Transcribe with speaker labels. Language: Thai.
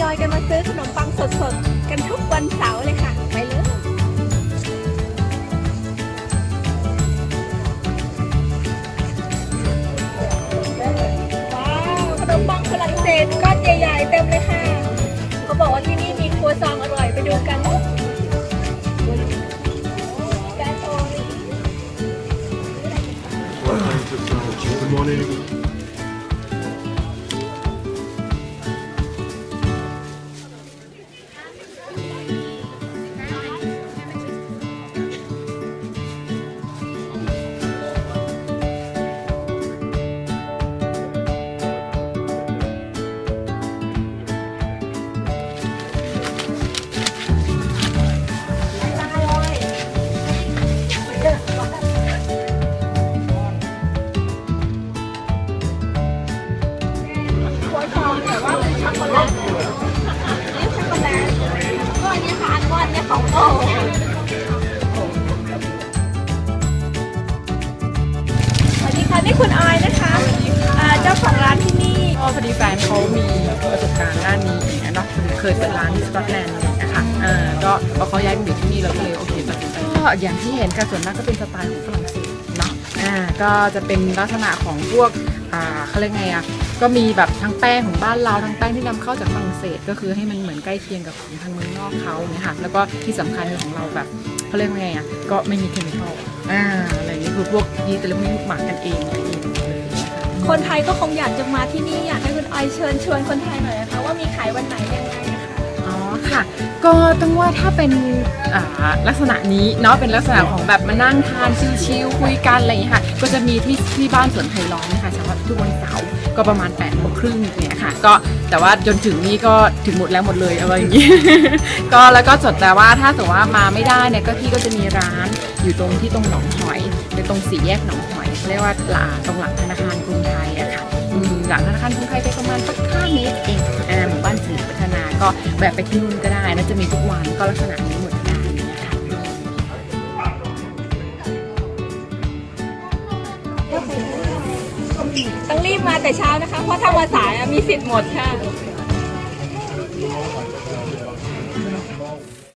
Speaker 1: ยอยกันมาซื้อขนมปังสดๆ กันทุกวันเสาร์เลยค่ะ ไปเลย ว้าว ขนมปังฝรั่งเศสก้อนใหญ่ๆ เต็มเลยค่ะ เขาบอกว่าที่นี่มีครัวซองอร่อยไปดูกันการโอน
Speaker 2: Good morning.
Speaker 1: ครัวซองแต่ว่าเป็นช็อกโกแลตนี่ช็อกโกแลตก็อันนี้ค่ะอันว่าอันนี้ของโตสวัสดีค่ะนี่คุณออยนะคะอ่าเจ้าของร้านที่นี่
Speaker 3: ก็พอดีแฟนเขามีประสบการณ์ด้านนี้อย่างเงี้ยเนาะเคยเปิดร้านที่สกอตแลนด์อะไรอย่างเงี้ยค่ะเออก็พอเขาย้ายมาอยู่ที่นี่เราก็เลยโอเคตัดสินใจก็อย่างที่เห็นกันส่วนมากก็เป็นสไตล์ของฝรั่งเศสเนาะอ่าก็จะเป็นลักษณะของพวกอ่าเขาเรียกไงอะ ก็มีแบบทั้งแป้งของบ้านเราทั้งแป้งที่นำเข้าจากฝรั่งเศส ก็คือให้มันเหมือนใกล้เคียงกับของทางเมืองนอกเขาเนี่ยค่ะแล้วก็ที่สำคัญของเราแบบเขาเรียกว่าไงอะก็ไม่มีเคมีคอลอ่าอะไรนี้คือพวกยีสต์อะไรพวกนี้หมักกันเองอะไรองเลยนะคะ
Speaker 1: คนไทยก็คงอยากจะมาที่นี่อยากให้คุณออยเชิญชวนคนไทยหน่อยนะคะว่ามีขายวันไหนยังไง ค่ะ
Speaker 3: ก็ต้องว่าถ้าเป็นลักษณะนี้เนาะเป็นลักษณะของแบบมานั่งทานชิลๆคุยกันอะไรอย่างเงี้ยค่ะ ก็จะมีที่ที่บ้านสวนไผ่ล้อมนะคะเฉพาะทุกวันเสาร์ก็ประมาณ8ปดโมงครึ่งเนี่ยค่ะ ก็แต่ว่าจนถึงนี่ก็ถึงหมดแล้วหมดเลยอะไรอย่างงี้ ก็แล้วก็สดแต่ว่าถ้าสมมติว่ามาไม่ได้เนี่ยก็พี่ก็จะมีร้านอยู่ตรงที่ตรงหนองหอยหรือตรงสี่แยกหนองหอยเรียกว่าลาตรงหลังธนาคารกรุงไทยอะค่ะหลังธนาคารกรุงไทยไปประมาณสักห้าเมตรเอง ก็แวะไปที่นู่นก็ได้นะจะมีทุกวันก็ลักษณะนี้หมดได้นะคะ
Speaker 1: ต้องรีบมาแต่เช้านะคะ เพราะถ้ามาสายมีสิทธิ์หมดค่ะ